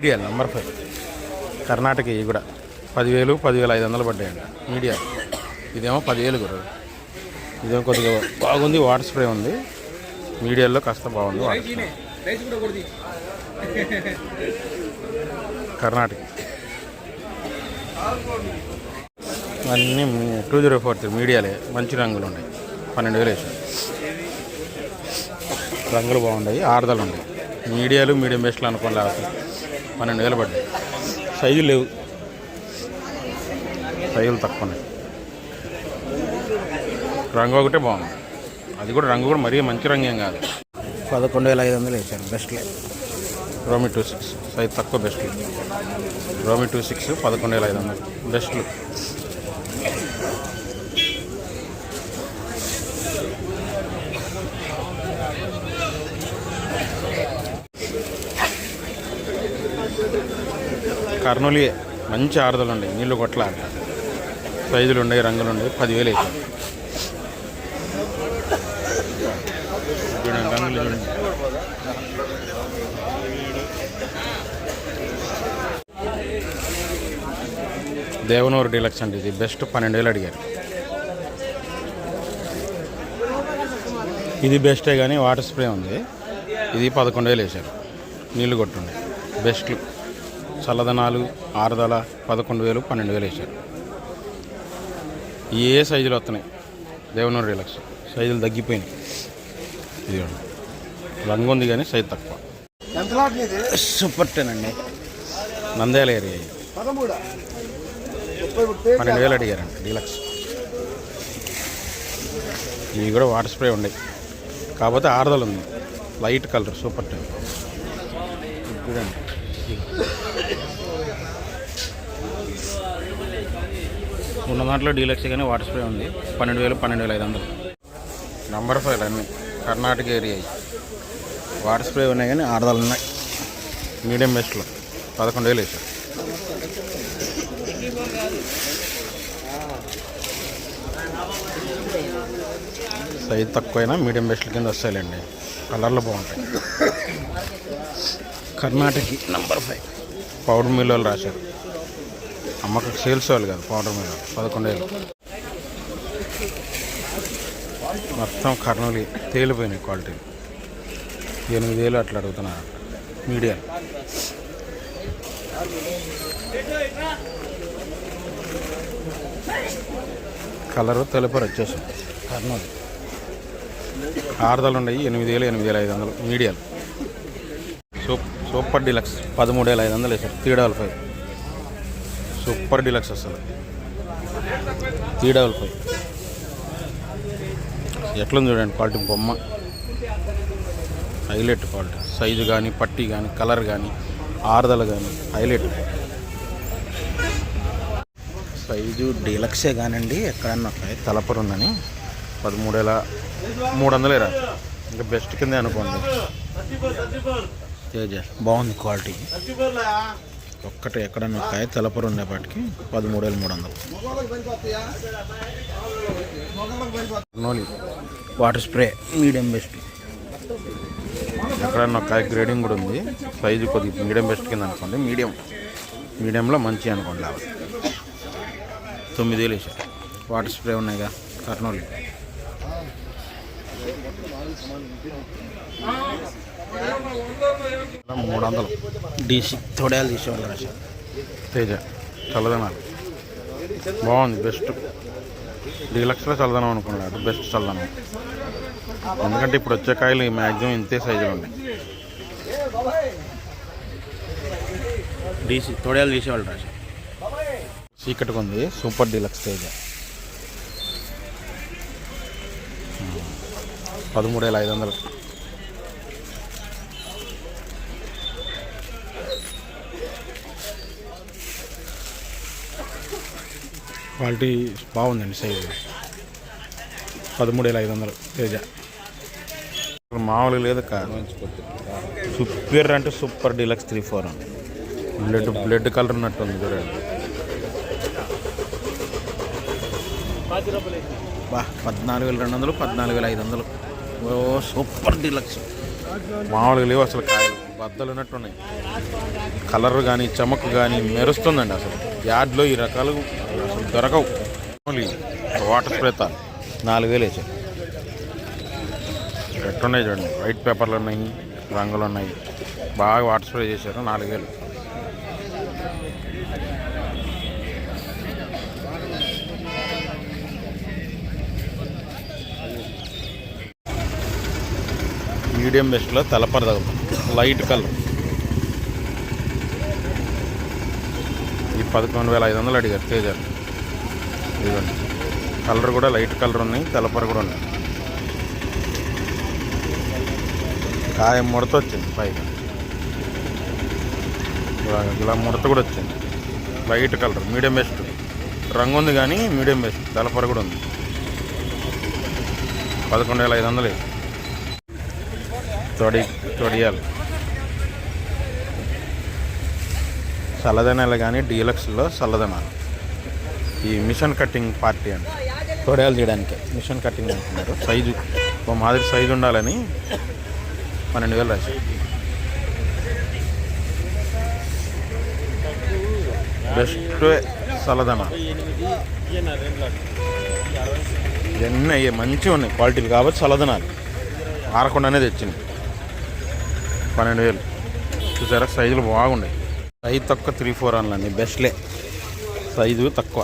Media number five. Karnataka ఇవి కూడా. పదివేలు పదివేల ఐదు వందలు పడ్డాయండి మీడియా. ఇదేమో పదివేలు గురు ఇదేమో కొద్దిగా బాగుంది వాటర్ స్ప్రే ఉంది. మీడియాలో కాస్త బాగుంది వాటర్ స్ప్రే. కర్ణాటక. అన్నీ టూ జీరో ఫోర్ త్రీ మీడియాలే. మంచి రంగులు ఉన్నాయి. పన్నెండు వేలు వేసాను రంగులు బాగున్నాయి ఆరుదలు ఉన్నాయి. మీడియాలు మీడియం బెస్ట్లు అనుకోండి పన్నెండు వేలు పడ్డాయి. సైజులు లేవు. సైజులు తక్కువ రంగు ఒకటే బాగుంది. అది కూడా రంగు కూడా మరీ మంచి రంగు ఏం కాదు. పదకొండు వేల ఐదు వందలు వేసాను బెస్ట్లే రోమి టూ సిక్స్. సైజ్ తక్కువ బెస్ట్లు రోమి టూ సిక్స్ పదకొండు వేల ఐదు వందలు. బెస్ట్లు కర్నూలు మంచి ఆరుదలు ఉన్నాయి. నీళ్ళు కొట్ల. సైజులు ఉన్నాయి రంగులు ఉన్నాయి. పదివేలు అవుతుంది చూడండి రంగులు చూడండి. దేవనూరు డీలక్స్ అండి ఇది. బెస్ట్ పన్నెండు వేలు అడిగారు. ఇది బెస్టే కానీ వాటర్ స్ప్రే ఉంది. ఇది పదకొండు వేలు వేశారు. నీళ్ళు కొట్టుండే. బెస్ట్లు చల్లదనాలు ఆరుదల పదకొండు వేలు పన్నెండు వేలు వేశారు. ఏ సైజులు వస్తున్నాయి? దేవనూరు డీలక్స్. సైజులు తగ్గిపోయినాయి. ఇది. రంగు ఉంది కానీ సైజు తక్కువ. ఎంత లాట్ నీది సూపర్ టెన్ అండి. నంద్యాల ఏరియా పన్నెండు వేలు అడిగారండి డీలక్స్. ఇవి కూడా వాటర్ స్ప్రే ఉన్నాయి కాకపోతే ఆరుదల ఉంది. Light colour super ten. చూడండి ఉన్న దాంట్లో డీలక్స్ కానీ వాటర్ స్ప్రే ఉంది. పన్నెండు వేలు పన్నెండు వేల ఐదు వందలు. నంబర్ ఫైవ్ అన్నీ. కర్ణాటక ఏరియా. వాటర్ స్ప్రే ఉన్నాయి కానీ ఆరుదలు ఉన్నాయి. మీడియం బెస్ట్లో పదకొండు వేలు వేసారు. సైజ్ తక్కువైనా మీడియం బెస్ట్ల కింద వస్తాయిలేండి. కలర్లు బాగుంటాయి. Karnataka number five powder mill వాళ్ళు రాశారు. అమ్మకు సేల్స్ వాళ్ళు కాదు పౌడర్ మీద పదకొండు వేలు. మొత్తం కర్నూలు తేలిపోయినాయి క్వాలిటీ. ఎనిమిది వేలు అట్లా అడుగుతున్నారు మీడియా కలరు తెలుపరు వచ్చేసింది కర్నూలు. ఆరుదలు ఉన్నాయి ఎనిమిది వేలు ఎనిమిది వేల ఐదు వందలు మీడియాలు సూప్ సూపర్ డిలక్స్ పదమూడు వేల ఐదు వందలు వేసారు three double five. Super deluxe వస్తుంది త్రీ డబల్ ఫైవ్. ఎట్లుంది చూడండి క్వాలిటీ బొమ్మ. Highlight quality. సైజు కానీ పట్టి కానీ కలర్ కానీ ఆరుదల కానీ హైలైట్. సైజు డీలక్సే కానండి ఎక్కడన్నా తలపరు ఉందని. పదమూడు వేల మూడు వందలు రా ఇంకా బెస్ట్ కిందే అనుకోండి. తేజ బాగుంది క్వాలిటీ. ఒక్కటే ఎక్కడన్నా ఒక తలపరు ఉండేపాటికి పదమూడు వేల మూడు వందలు. మొగలకు పనిపోతాయా మొగలకు పనిపోతాయి నోలి వాటర్ స్ప్రే మీడియం బెస్ట్ ఎక్కడన్నా ఒక గ్రేడింగ్ కూడా ఉంది. సైజు కొద్దిగా మీడియం బెస్ట్ కింద అనుకోండి. మీడియం మీడియంలో మంచి అనుకోండి లాభం. తొమ్మిది వేలు వేసారు. వాటర్ స్ప్రే ఉన్నాయిగా కర్నూలు మూడు వందలు డీసీ తొడయాలు తీసేవాళ్ళు తేజ చల్లదనాలు బాగుంది బెస్ట్. డీలక్స్లో చల్లదనం అనుకున్నాడు బెస్ట్ చల్లదనం. ఎందుకంటే ఇప్పుడు వచ్చే కాయలు మ్యాక్సిమం ఇంతే సైజులు ఉన్నాయి. డీసీ తొడయాలు తీసేవాళ్ళు రాశారు చీకటిగా ఉంది సూపర్ డీలక్స్ తేజ. పదమూడు వేల ఐదు వందలు క్వాలిటీ బాగుందండి సైజు. పదమూడు వేల ఐదు వందలు తేజ. మామూలుగా లేదు కాదు సూపర్ అంటే సూపర్ డీలక్స్ త్రీ ఫోర్ అండి. బ్లడ్ బ్లడ్ కలర్ ఉన్నట్టు ఉంది చూడండి. బా పద్నాలుగు వేల రెండు వందలు పద్నాలుగు వేల ఐదు వందలు. ఓ సూపర్ డీలక్స్. మామూలుగా లేవు అసలు కాయలు. బద్దలు ఉన్నట్టున్నాయి కలర్ కానీ చెమక్ కానీ మెరుస్తుందండి అసలు. యాడ్లో ఈ రకాలు అసలు దొరకవు వాటర్ స్ప్రేతాలు నాలుగు వేలు వేసాయి ఎట్టున్నాయి చూడండి. వైట్ పేపర్లు ఉన్నాయి రంగులు ఉన్నాయి. బాగా వాటర్ స్ప్రే చేశారు నాలుగు వేలు మీడియం బెస్ట్లో తగులుతుంది లైట్ కలర్. పదకొండు వేల ఐదు వందలు అడిగారు తేజాలు ఇదిగోండి కలర్ కూడా లైట్ కలర్ ఉన్నాయి తెల్లపర కూడా ఉన్నాయి. కాయ ముడత వచ్చింది పైగా. ఇలా ముడత కూడా వచ్చింది. Light colour medium best. రంగు ఉంది కానీ మీడియం బెస్ట్ తెల్లపర కూడా ఉంది. పదకొండు వేల ఐదు వందలు ఇది. తొడి తొడియాలు. చల్లదనాలు కానీ డీలక్స్లో చల్లదనాలు ఈ మిషన్ కటింగ్ పార్టీ అండి తొడయాలు తీయడానికి మిషన్ కటింగ్ అంటున్నారు. సైజు ఓ మాదిరి సైజు ఉండాలని పన్నెండు వేలు రాశారు. బెస్ట్ చల్లదనాలు ఇవన్నీ అయ్యే మంచిగా ఉన్నాయి క్వాలిటీలు కాబట్టి చల్లదనాలు ఆరకుండానే తెచ్చింది. పన్నెండు వేలు. చూసారా? సైజులు బాగున్నాయి. సైజ్ తక్కువ త్రీ ఫోర్ అన్నీ బెస్ట్లే. సైజు తక్కువ.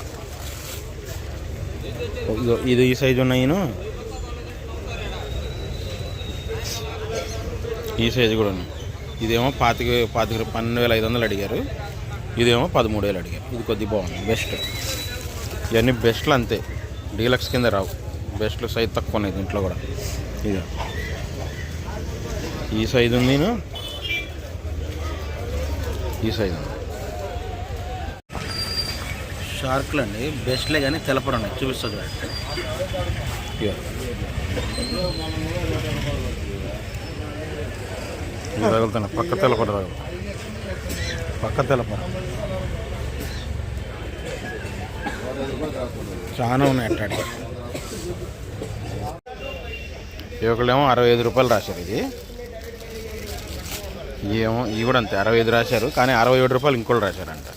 ఇది ఈ సైజు ఉన్నాయిను ఈ సైజు కూడా ఉన్నాయి. ఇదేమో పాతిక పాతిక పన్నెండు వేల ఐదు వందలు అడిగారు. ఇదేమో పదమూడు వేలు అడిగారు. ఇది కొద్ది బాగుంది. బెస్ట్. ఇవన్నీ బెస్ట్లు అంతే. డీలక్స్ కింద రావు. బెస్ట్లు సైజ్ తక్కువ ఉన్నాయి దీంట్లో కూడా. ఇది ఈ సైజు ఉంది ఈ సైజు ఉంది షార్క్లు అండి. బెస్ట్లే కానీ తెలపరు ఉన్నాయి. చూపిస్తా చూడండి. తగులుతున్నాయి పక్క తెలపర తగులు. పక్క తెలపర చాలా ఉన్నాయి అట్టాడి ఒకళ్ళేమో అరవై ఐదు రూపాయలు రాశారు ఇది. ఏమో ఇవి కూడా అంతే అరవై ఐదు రాశారు కానీ అరవై ఏడు రూపాయలు ఇంకోళ్ళు రాశారంట.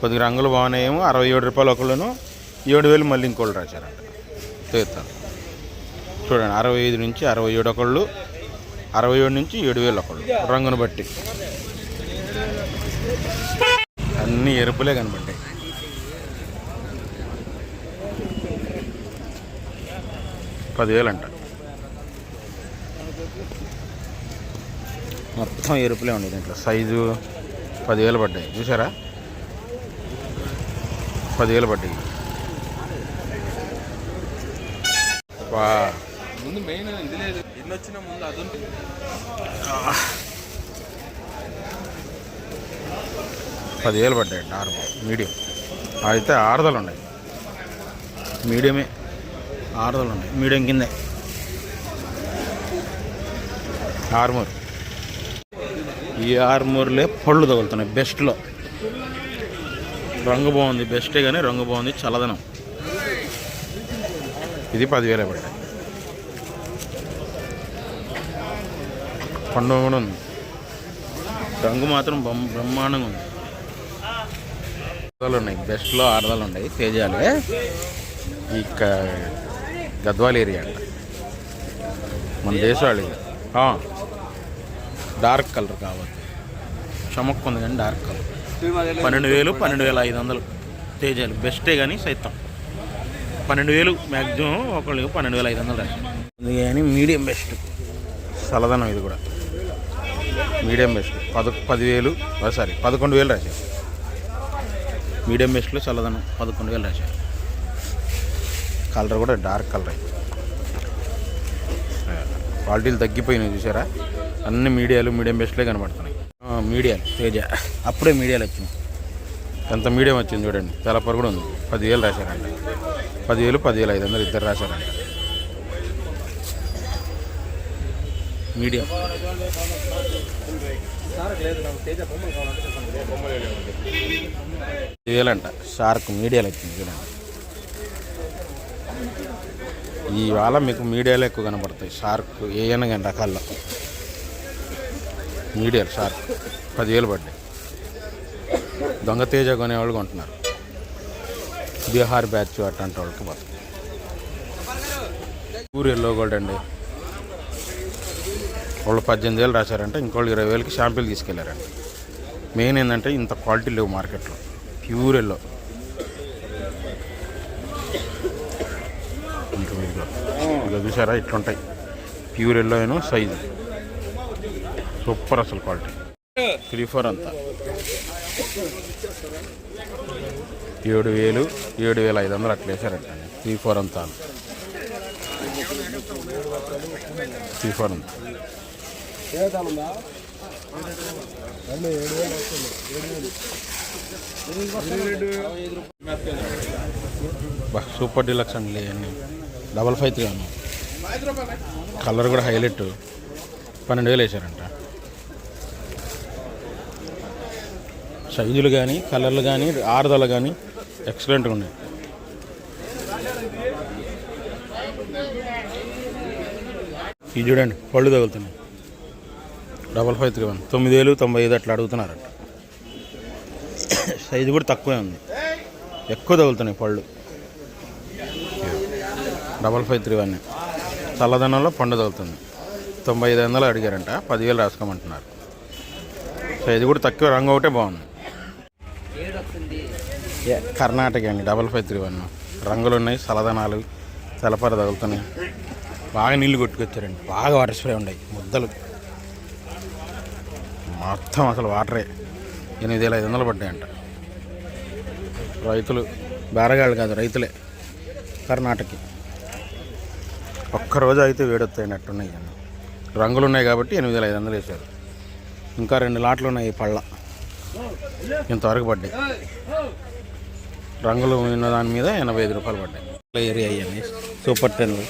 కొద్దిగా రంగులు బాగున్నాయేమో అరవై ఏడు రూపాయలు ఒకళ్ళను ఏడు వేలు మళ్ళీ ఇంకోళ్ళు రాశారంట. తీర్థం చూడండి అరవై ఐదు నుంచి అరవై ఏడు ఒకళ్ళు అరవై ఏడు నుంచి ఏడు వేలు ఒకళ్ళు రంగును బట్టి. అన్నీ ఎరుపులే కనబడ్డాయి. పదివేలు అంట మొత్తం ఎరుపులే ఉంది దీంట్లో? సైజు పదివేలు పడ్డాయి. చూసారా పదివేలు పడ్డాయి. వా. ముందు మెయిన్ ఇది లేదు. ఎన్ని వచ్చినా ముందు అది పదివేలు పడ్డాయి నార్మల్ మీడియం. అయితే ఆరుదలు ఉన్నాయి. మీడియమే. ఆరుదలు ఉన్నాయి. మీడియం కిందే. ఆర్మూర్ ఈ ఆర్మూర్లే పళ్ళు తగులుతున్నాయి బెస్ట్లో. రంగు బాగుంది బెస్టే కానీ రంగు బాగుంది చల్లదనం. ఇది పదివేలే పడ్డాయి. పండుగ కూడా ఉంది. రంగు మాత్రం బ్రహ్మాండంగా ఉంది. ఆరుదలు ఉన్నాయి బెస్ట్లో ఆరుదలు ఉన్నాయి తేజాలే. ఇక గద్వాల ఏరియా అంట. మన దేశవాళి. డార్క్ కలర్ కావాలి చమక్కు ఉంది కానీ డార్క్ కలర్. పన్నెండు వేలు పన్నెండు వేల ఐదు వందలు. తేజాలు. బెస్టే కానీ సైతం. పన్నెండు వేలు మ్యాక్సిమం ఒకళ్ళు పన్నెండు వేల ఐదు వందలు రాశారు కానీ మీడియం బెస్ట్. చల్లదనం ఇది కూడా. Medium best. పద పదివేలు సారీ పదకొండు వేలు రాశారు. మీడియం బెస్ట్లో చల్లదనం పదకొండు వేలు రాశారు. కలర్ కూడా డార్క్ కలర్. క్వాలిటీలు తగ్గిపోయినాయి చూసారా? అన్ని మీడియాలు మీడియం బెస్ట్లే కనబడుతున్నాయి. మీడియాలు తేజ అప్పుడే మీడియాలు వచ్చినాయి. ఎంత మీడియం వచ్చింది చూడండి. తెలపర కూడా ఉంది. పదివేలు రాశారంట. పదివేలు పదివేలు ఐదు వందలు ఇద్దరు రాశారంట. మీడియం. పదివేలంట. షార్క్ మీడియాలో వచ్చింది చూడండి. ఇవాళ మీకు మీడియాలో ఎక్కువ కనబడతాయి షార్క్ ఏ కానీ రకాల్లో. మీడియాలు షార్క్. పదివేలు పడ్డాయి. దొంగ తేజ కొనేవాళ్ళు కొంటున్నారు. బీహార్ బ్యాచ్ అట్లాంటి వాళ్ళకి పోతాయి ఊరు ఎల్లో గోల్డ్ అండి. వాళ్ళు పద్దెనిమిది వేలు రాశారంటే ఇంకోళ్ళు ఇరవై వేలకి షాంపిల్ తీసుకెళ్ళారండి. మెయిన్ ఏంటంటే ఇంత క్వాలిటీ లేవు మార్కెట్లో. ప్యూర్ ఎల్లో చూసారా? ఇట్లుంటాయి. ప్యూర్ ఎల్లో అయినా సైజు. సూపర్ అసలు క్వాలిటీ. త్రీ ఫోర్ అంతా. ఏడు వేలు ఏడు వేల ఐదు వందలు అట్లా వేసారంట త్రీ ఫోర్ అంతా త్రీ ఫోర్ అంతా. సూపర్ డీలక్స్ అండి డబల్ ఫైవ్ త్రీ అన్నా. కలర్ కూడా హైలైట్. పన్నెండు వేలు వేసారంట సైజులు కానీ కలర్లు కానీ ఆరుదల కానీ ఎక్సలెంట్గా ఉన్నాయి. ఇది చూడండి పళ్ళు తగులుతున్నాయి. డబల్ ఫైవ్ త్రీ వన్ తొమ్మిది వేలు తొంభై ఐదు అట్లా అడుగుతున్నారంట. సైజు కూడా తక్కువే ఉంది. ఎక్కువ తగులుతున్నాయి పళ్ళు. డబల్ ఫైవ్ త్రీ వన్ చల్లదనంలో పండు తగులుతుంది. తొంభై ఐదు వందలు అడిగారంట పదివేలు రాసుకోమంటున్నారు. సైజు కూడా తక్కువ రంగు ఒకటే బాగుంది. కర్ణాటక అండి డబల్ ఫైవ్ త్రీ వన్. రంగులు ఉన్నాయి చల్లదనాలు తెలపర తగులుతున్నాయి. బాగా నీళ్ళు కొట్టుకొచ్చారండి బాగా వాటర్ స్ప్రే ఉన్నాయి ముద్దలు. మొత్తం అసలు వాటరే. ఎనిమిది వేల ఐదు వందలు పడ్డాయంట. రైతులు బేరగాళ్ళు కాదు రైతులే కర్ణాటక. ఒక్కరోజు అయితే వేడొత్తాయినట్టున్నాయి రంగులు ఉన్నాయి కాబట్టి ఎనిమిది వేల ఐదు వందలు వేశారు. ఇంకా రెండు లాట్లు ఉన్నాయి ఈ పళ్ళ. ఇంతవరకు పడ్డాయి. రంగులు ఉన్న దాని మీద ఎనభై ఐదు రూపాయలు పడ్డాయి. ఏరియా అయ్యాయి సూపర్ టెన్లు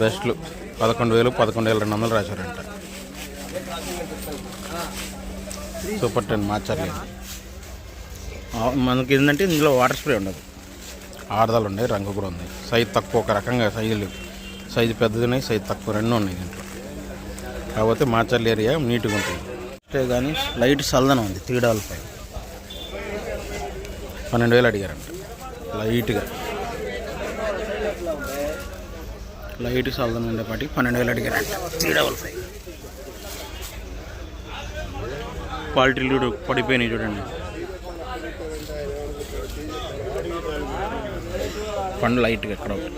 బెస్ట్లు. పదకొండు వేలు పదకొండు వేల రెండు వందలు రాశారంట. సూపర్ టెన్ మార్చాలి మనకి ఏంటంటే ఇందులో వాటర్ స్ప్రే ఉండదు. ఆడదాలు ఉన్నాయి రంగు కూడా ఉంది. సైజ్ తక్కువ ఒక రకంగా సైజులు. సైజు పెద్దది ఉన్నాయి సైజు తక్కువ రెండు ఉన్నాయి దీంట్లో. కాకపోతే మాచర్ల ఏరియా నీట్గా ఉంటుంది. అంటే కానీ లైట్ చల్లదనం ఉంది తీడాలపై పన్నెండు వేలు అడిగారంట. లైట్గా. లైట్ చల్లదనం ఉండేపాటికి పన్నెండు వేలు అడిగారంట ఫైవ్ క్వాలిటీలు చూడు పడిపోయినాయి చూడండి. పండు లైట్గా ఎక్కడ ఒకటి.